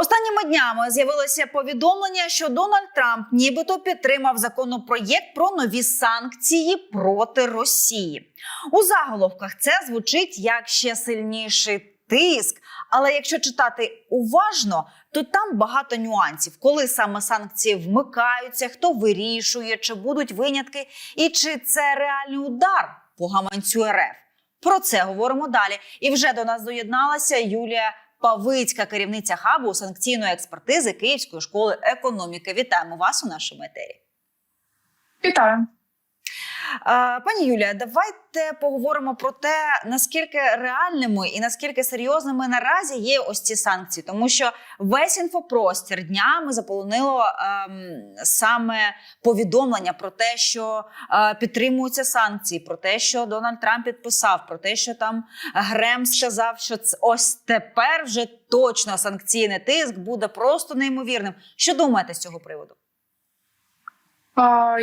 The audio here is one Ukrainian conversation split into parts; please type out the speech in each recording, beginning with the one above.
Останніми днями з'явилося повідомлення, що Дональд Трамп нібито підтримав законопроєкт про нові санкції проти Росії. У заголовках це звучить як ще сильніший тиск. Але якщо читати уважно, то там багато нюансів, коли саме санкції вмикаються, хто вирішує, чи будуть винятки, і чи це реальний удар по гаманцю РФ. Про це говоримо далі. І вже до нас доєдналася Юлія Павицька, керівниця хабу санкційної експертизи Київської школи економіки. Вітаємо вас у нашому етері. Вітаю. Пані Юлія, давайте поговоримо про те, наскільки реальними і наскільки серйозними наразі є ось ці санкції, тому що весь інфопростір днями заполонило ем, саме повідомлення про те, що е, підтримуються санкції, про те, що Дональд Трамп підписав, про те, що там Грем сказав, що це ось тепер вже точно санкційний тиск буде просто неймовірним. Що думаєте з цього приводу?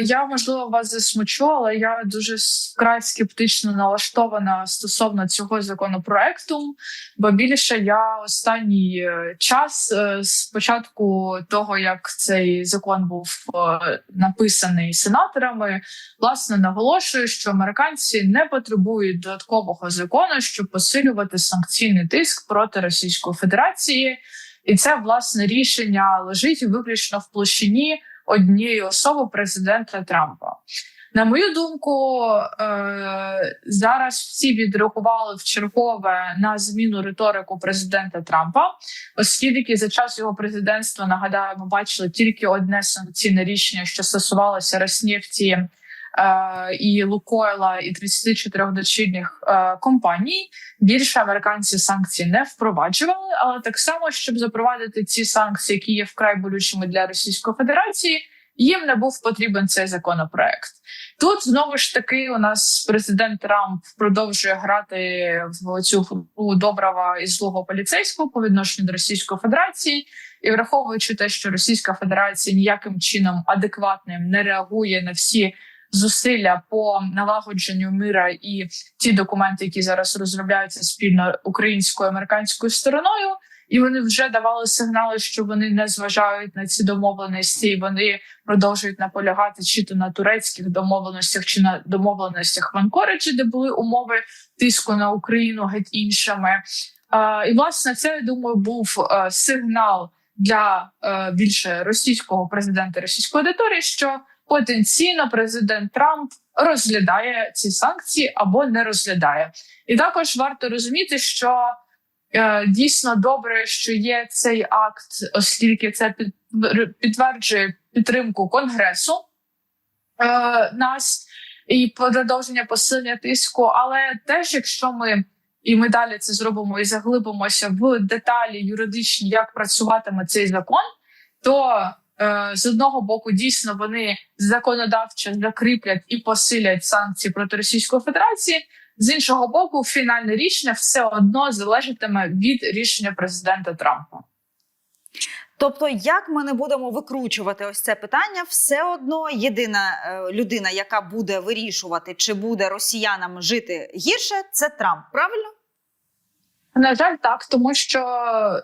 Я можливо вас засмучу, але я дуже вкрай скептично налаштована стосовно цього законопроекту. Бо більше я останній е, час е, з початку того, як цей закон був е, написаний сенаторами, власне наголошую, що американці не потребують додаткового закону, щоб посилювати санкційний тиск проти Російської Федерації, і це власне рішення лежить виключно в площині однієї особи президента Трампа. На мою думку, е, зараз всі відреагували в чергове на зміну риторику президента Трампа, оскільки за час його президентства нагадаю, ми бачили тільки одне санкційне рішення, що стосувалося Роснефті і Лукойла, і 34 дочірніх е, компаній. Більше американці санкції не впроваджували, але так само, щоб запровадити ці санкції, які є вкрай болючими для Російської Федерації, їм не був потрібен цей законопроект. Тут знову ж таки у нас президент Трамп продовжує грати в цю гру доброго і злого поліцейського по відношенню до Російської Федерації, і враховуючи те, що Російська Федерація ніяким чином адекватним не реагує на всі зусилля по налагодженню мира і ті документи, які зараз розробляються спільно українською американською стороною, і вони вже давали сигнали, що вони не зважають на ці домовленості, і вони продовжують наполягати чи то на турецьких домовленостях, чи на домовленостях в Анкориджі, де були умови тиску на Україну геть іншими. І власне це я думаю був е, сигнал для е, більше російського президента російської аудиторії, що потенційно президент Трамп розглядає ці санкції або не розглядає. І також варто розуміти, що е, дійсно добре, що є цей акт, оскільки це під, підтверджує підтримку конгресу е, нас і продовження посилення тиску. Але теж, якщо ми і ми далі це зробимо і заглибимося в деталі юридичні, як працюватиме цей закон, то з одного боку дійсно вони законодавчо закріплять і посилять санкції проти Російської Федерації. З іншого боку, фінальне рішення все одно залежатиме від рішення президента Трампа. Тобто, як ми не будемо викручувати ось це питання, все одно єдина е, людина, яка буде вирішувати, чи буде росіянам жити гірше, це Трамп. Правильно? На жаль, так, тому що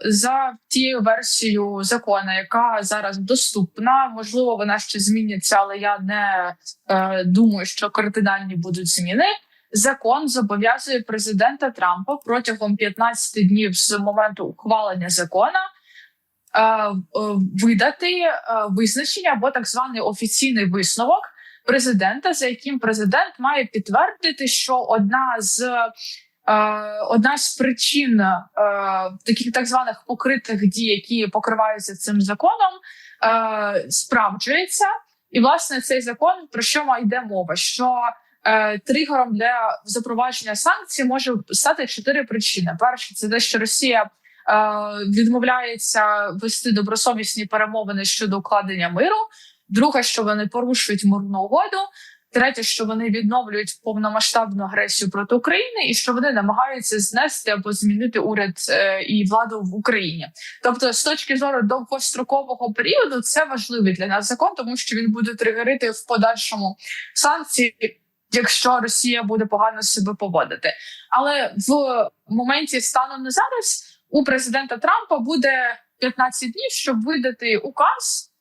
за тією версією закону, яка зараз доступна, можливо, вона ще зміниться, але я не е, думаю, що кардинальні будуть зміни. Закон зобов'язує президента Трампа протягом 15 днів з моменту ухвалення закона е, е, видати е, визначення або так званий офіційний висновок президента, за яким президент має підтвердити, що одна з одна з причин е, таких так званих покритих дій, які покриваються цим законом, е, справджується. І власне цей закон про що йде мова? Що е, тригером для запровадження санкцій може стати чотири причини: перше, це те, що Росія. е, Відмовляється вести добросовісні перемовини щодо укладення миру. Друге, що вони порушують мирну угоду. Третє, що вони відновлюють повномасштабну агресію проти України, і що вони намагаються знести або змінити уряд е, і владу в Україні. Тобто, з точки зору довгострокового періоду, це важливий для нас закон, тому що він буде тригерити в подальшому санкції, якщо Росія буде погано себе поводити. Але в моменті стану на зараз у президента Трампа буде 15 днів, щоб видати указ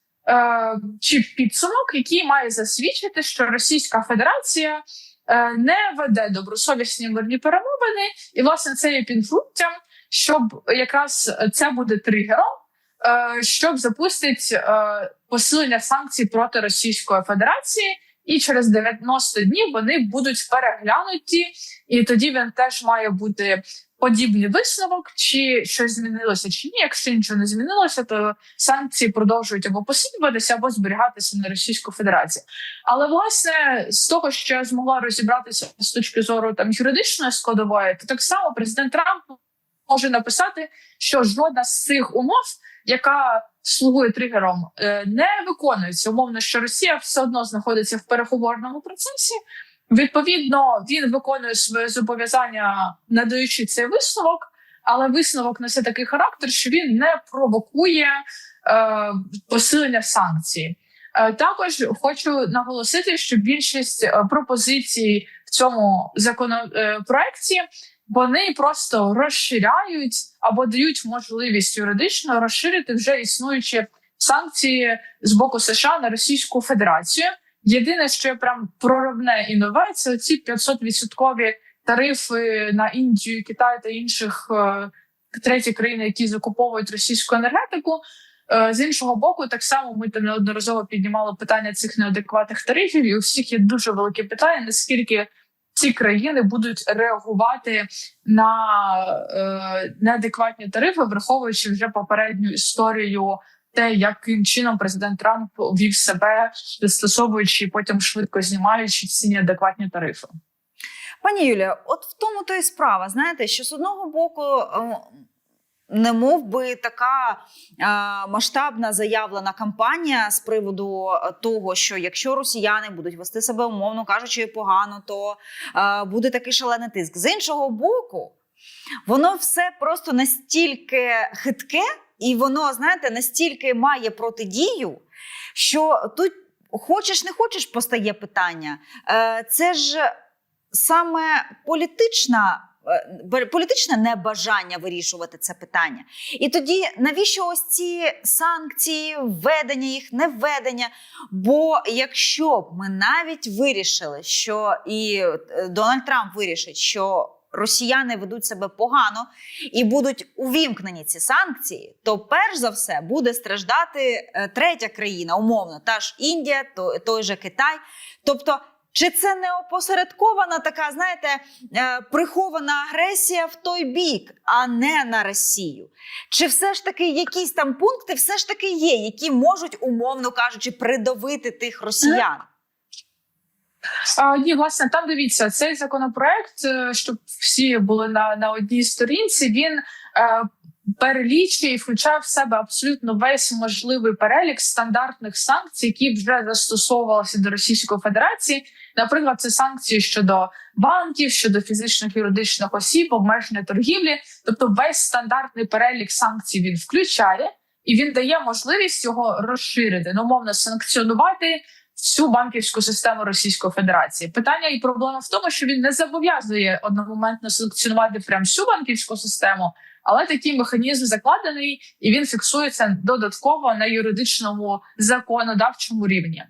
чи підсумок, який має засвідчити, що Російська Федерація е, не веде добросовісні мирні перемовини, і власне це є підґрунтям, щоб якраз це буде тригером, е, щоб запустить е, посилення санкцій проти Російської Федерації. І через 90 днів вони будуть переглянуті, і тоді він теж має бути подібний висновок, чи щось змінилося, чи ні. Якщо нічого не змінилося, то санкції продовжують або посилюватися, або зберігатися на Російську Федерацію. Але власне з того, що я змогла розібратися з точки зору там юридичної складової, то так само президент Трамп може написати, що жодна з цих умов, яка слугує тригером, е, не виконується. Умовно, що Росія все одно знаходиться в переговорному процесі. Відповідно, він виконує своє зобов'язання, надаючи цей висновок, але висновок несе такий характер, що він не провокує е, посилення санкцій. Е, також хочу наголосити, що більшість е, пропозицій в цьому законопроекті вони просто розширяють або дають можливість юридично розширити вже існуючі санкції з боку США на Російську Федерацію. Єдине, що прям проробне і нове, це ці 500-відсоткові тарифи на Індію, Китай та інших е, треті країни, які закуповують російську енергетику. Е, з іншого боку, так само ми там неодноразово піднімали питання цих неадекватних тарифів, і у всіх є дуже велике питання, наскільки ці країни будуть реагувати на е, неадекватні тарифи, враховуючи вже попередню історію те, яким чином президент Трамп вів себе, застосовуючи потім швидко знімаючи ці неадекватні тарифи. Пані Юлія, от в тому то і справа, знаєте, що з одного боку. Не мов би така е, масштабна заявлена кампанія з приводу е, того, що якщо росіяни будуть вести себе умовно кажучи погано, то е, буде такий шалений тиск. З іншого боку, воно все просто настільки хитке, і воно, знаєте, настільки має протидію, що тут хочеш не хочеш, постає питання. Е, це ж саме політична. Е, Політичне небажання вирішувати це питання. І тоді навіщо ось ці санкції, введення їх, не введення? Бо якщо б ми навіть вирішили, що і е, Дональд Трамп вирішить, що росіяни ведуть себе погано і будуть увімкнені ці санкції, то перш за все буде страждати е, третя країна, умовно, та ж Індія, то, той же Китай. Тобто, чи це не опосередкована така, знаєте, е, прихована агресія в той бік, а не на Росію? Чи все ж таки якісь там пункти все ж таки є, які можуть, умовно кажучи, придавити тих росіян? А, ні, власне, там дивіться, цей законопроект, е, щоб всі були на, на одній сторінці, він е, перелічує і включає в себе абсолютно весь можливий перелік стандартних санкцій, які вже застосовувалися до Російської Федерації. Наприклад, це санкції щодо банків, щодо фізичних юридичних осіб, обмеження торгівлі. Тобто, весь стандартний перелік санкцій він включає і він дає можливість його розширити, ну мовно санкціонувати всю банківську систему Російської Федерації. Питання і проблема в тому, що він не зобов'язує одномоментно санкціонувати прям всю банківську систему, але такий механізм закладений і він фіксується додатково на юридичному законодавчому рівні.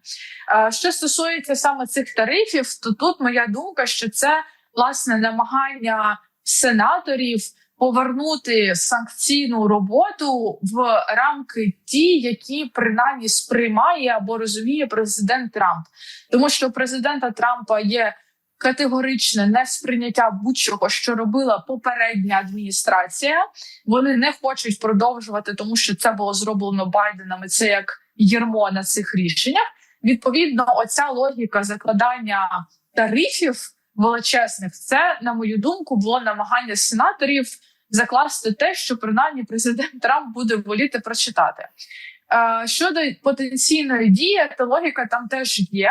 Е, Що стосується саме цих тарифів, то тут моя думка, що це власне намагання сенаторів повернути санкційну роботу в рамки ті, які принаймні сприймає або розуміє президент Трамп, тому що у президента Трампа є категоричне несприйняття будь-чого, що робила попередня адміністрація. Вони не хочуть продовжувати, тому що це було зроблено Байденом. і Це як єрмо на цих рішеннях. Відповідно, оця логіка закладання тарифів величезних, це на мою думку було намагання сенаторів закласти те, що принаймні президент Трамп буде воліти прочитати. Е, Щодо потенційної дії, то логіка там теж є.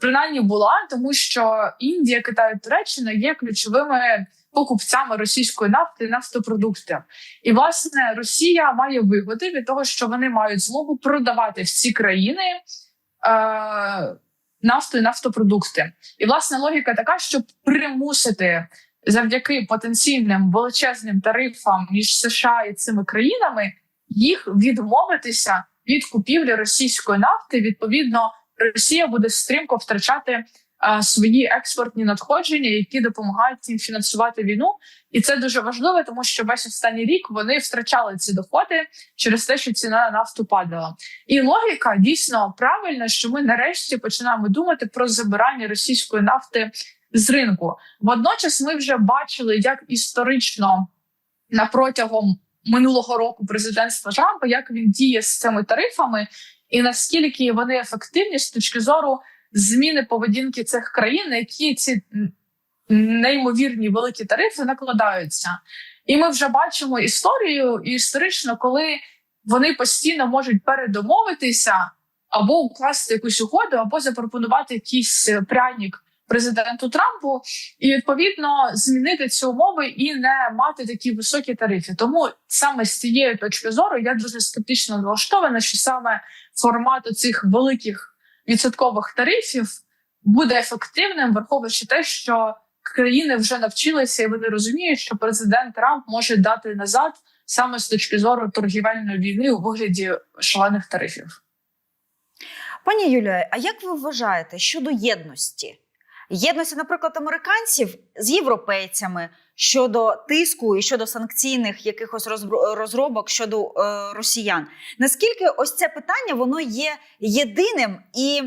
Принаймні була, тому що Індія, Китай, Туреччина є ключовими покупцями російської нафти і нафтопродуктів. І власне Росія має вигоди від того, що вони мають змогу продавати в ці країни е, нафту і нафтопродукти. І власне логіка така, щоб примусити завдяки потенційним величезним тарифам між США і цими країнами їх відмовитися від купівлі російської нафти. Відповідно, Росія буде стрімко втрачати е, свої експортні надходження, які допомагають їм фінансувати війну. І це дуже важливо, тому що весь останній рік вони втрачали ці доходи через те, що ціна на нафту падала. І логіка дійсно правильна, що ми нарешті починаємо думати про забирання російської нафти з ринку. Водночас, ми вже бачили, як історично на протягом минулого року президентства Трампа, як він діє з цими тарифами, і наскільки вони ефективні з точки зору зміни поведінки цих країн, які ці неймовірні великі тарифи накладаються. І ми вже бачимо історію і історично, коли вони постійно можуть передомовитися або укласти якусь угоду, або запропонувати якийсь пряник президенту Трампу, і відповідно змінити ці умови і не мати такі високі тарифи. Тому саме з цієї точки зору я дуже скептично налаштована, що саме формат цих великих відсоткових тарифів буде ефективним, враховуючи те, що країни вже навчилися і вони розуміють, що президент Трамп може дати назад саме з точки зору торгівельної війни у вигляді шалених тарифів. Пані Юлія, а як ви вважаєте щодо єдності? Єдності, наприклад, американців з європейцями щодо тиску і щодо санкційних якихось розробок щодо е, росіян. Наскільки ось це питання воно є єдиним і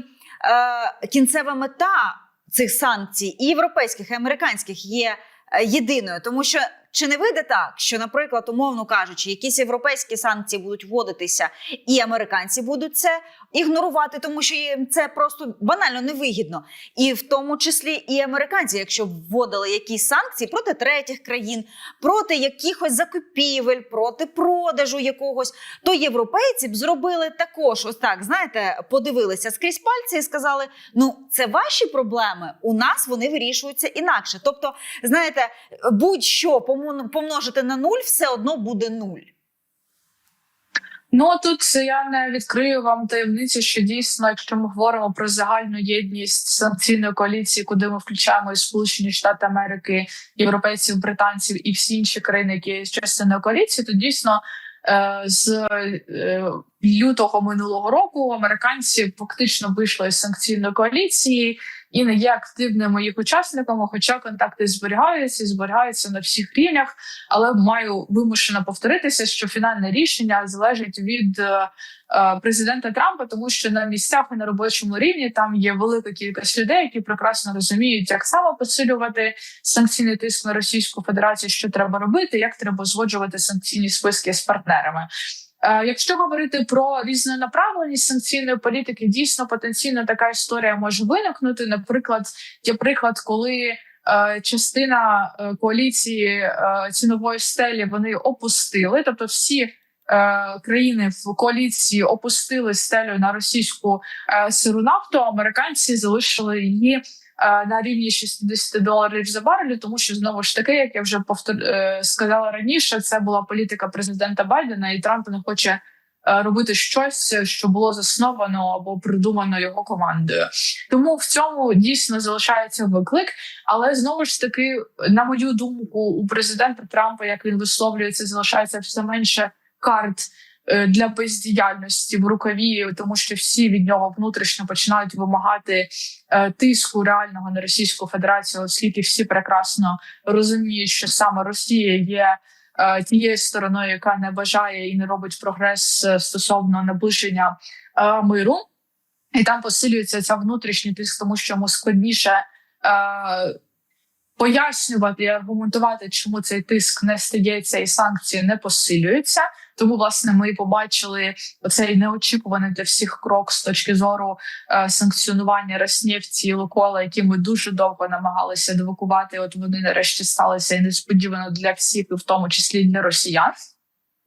е, кінцева мета цих санкцій, і європейських, і американських є е, єдиною, тому що чи не вийде так, що, наприклад, умовно кажучи, якісь європейські санкції будуть вводитися, і американці будуть це ігнорувати, тому що їм це просто банально невигідно. І в тому числі і американці, якщо вводили якісь санкції проти третіх країн, проти якихось закупівель, проти продажу якогось, то європейці б зробили також ось так. Знаєте, подивилися скрізь пальці і сказали: ну це ваші проблеми. У нас вони вирішуються інакше. Тобто, знаєте, будь-що помножити на нуль, все одно буде нуль. Ну тут я не відкрию вам таємницю, що дійсно, якщо ми говоримо про загальну єдність санкційної коаліції, куди ми включаємо і Сполучені Штати Америки, європейців, британців і всі інші країни, які є частиною коаліції, то дійсно е, з е, лютого минулого року американці фактично вийшли з санкційної коаліції і не є активними їх учасниками, хоча контакти зберігаються і зберігаються на всіх рівнях. Але маю вимушено повторитися, що фінальне рішення залежить від е, е, президента Трампа, тому що на місцях і на робочому рівні там є велика кількість людей, які прекрасно розуміють, як саме посилювати санкційний тиск на Російську Федерацію, що треба робити, як треба узгоджувати санкційні списки з партнерами. Е, Якщо говорити про різнонаправленість санкційної політики, дійсно потенційно така історія може виникнути. Наприклад, є приклад, коли е, частина е, коаліції цінової стелі вони опустили, тобто всі країни в коаліції опустили стелю на російську сиру нафту. Американці залишили її. Е, На рівні 60 доларів за барель, тому що знову ж таки, як я вже повтор... е, сказала раніше, це була політика президента Байдена, і Трамп не хоче е, робити щось, що було засновано або придумано його командою. Тому в цьому дійсно залишається виклик. Але знову ж таки, на мою думку, у президента Трампа, як він висловлюється, залишається все менше карт для бездіяльності в рукаві, тому що всі від нього внутрішньо починають вимагати е, тиску реального на Російську Федерацію, оскільки всі прекрасно розуміють, що саме Росія є. е, Тією стороною, яка не бажає і не робить прогрес е, стосовно наближення е, миру, і там посилюється ця внутрішній тиск, тому що йому складніше е, пояснювати і аргументувати, чому цей тиск не стається і санкції не посилюються. Тому, власне, ми побачили оцей неочікуваний для всіх крок з точки зору е, санкціонування Роснефті і Лукола, які ми дуже довго намагалися девакувати. От вони нарешті сталися і несподівано для всіх, і в тому числі для росіян.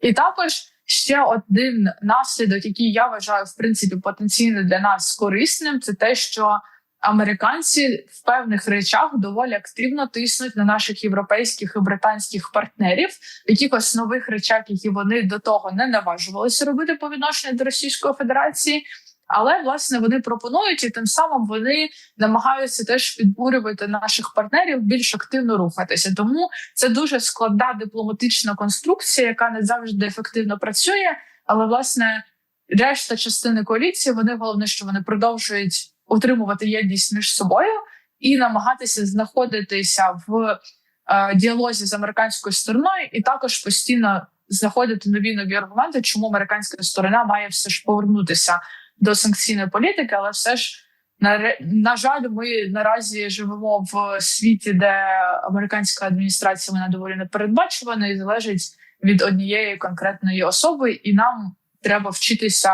І також ще один наслідок, який я вважаю в принципі потенційно для нас корисним, це те, що американці в певних речах доволі активно тиснуть на наших європейських і британських партнерів, якихось нових речах, які вони до того не наважувалися робити по відношенню до Російської Федерації. Але власне вони пропонують і тим самим вони намагаються теж підбурювати наших партнерів більш активно рухатися. Тому це дуже складна дипломатична конструкція, яка не завжди ефективно працює. Але власне решта частини коаліції вони головне, що вони продовжують утримувати єдність між собою і намагатися знаходитися в е, діалозі з американською стороною, і також постійно знаходити нові нові аргументи, чому американська сторона має все ж повернутися до санкційної політики, але все ж на, на жаль, ми наразі живемо в світі, де американська адміністрація вона доволі непередбачувана і залежить від однієї конкретної особи, і нам треба вчитися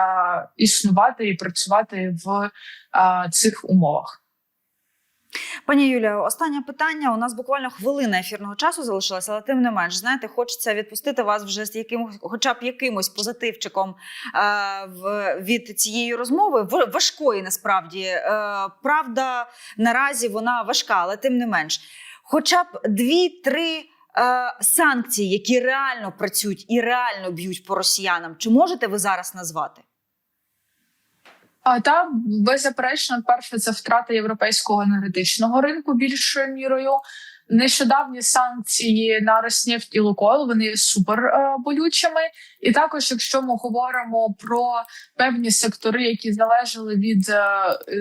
існувати і працювати в а, цих умовах. Пані Юлія, останнє питання. У нас буквально хвилина ефірного часу залишилася, але тим не менш, знаєте, хочеться відпустити вас вже з яким, хоча б якимось позитивчиком е, від цієї розмови. Важкої насправді е, правда наразі вона важка, але тим не менш, хоча б дві-три. Е, Санкції, які реально працюють і реально б'ють по росіянам, чи можете ви зараз назвати? А та беззаперечно, перше, це втрата європейського енергетичного ринку більшою мірою. Нещодавні санкції на Роснефть і Лукойл вони супер е, болючими. І також, якщо ми говоримо про певні сектори, які залежали від е,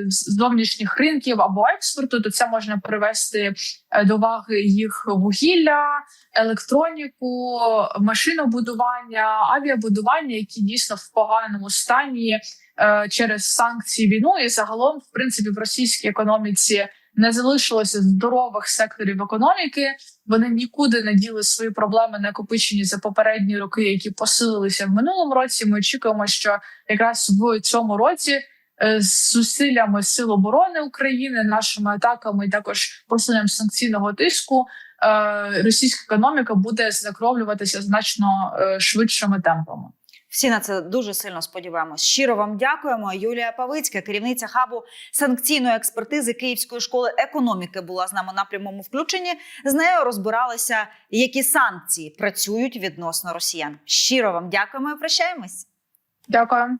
зовнішніх ринків або експорту, то це можна привести е, до уваги їх вугілля, електроніку, машинобудування, авіабудування, які дійсно в поганому стані е, через санкції війну, і загалом, в принципі, в російській економіці не залишилося здорових секторів економіки. Вони нікуди не діли свої проблеми, накопичені за попередні роки, які посилилися в минулому році. Ми очікуємо, що якраз в цьому році. е, З зусиллями сил оборони України, нашими атаками також посиленням санкційного тиску, е, російська економіка буде закровлюватися значно е, швидшими темпами. Всі на це дуже сильно сподіваємось. Щиро вам дякуємо. Юлія Павицька, керівниця хабу санкційної експертизи Київської школи економіки, була з нами на прямому включенні. З нею розбиралися, які санкції працюють відносно росіян. Щиро вам дякуємо і прощаємось. Дякую.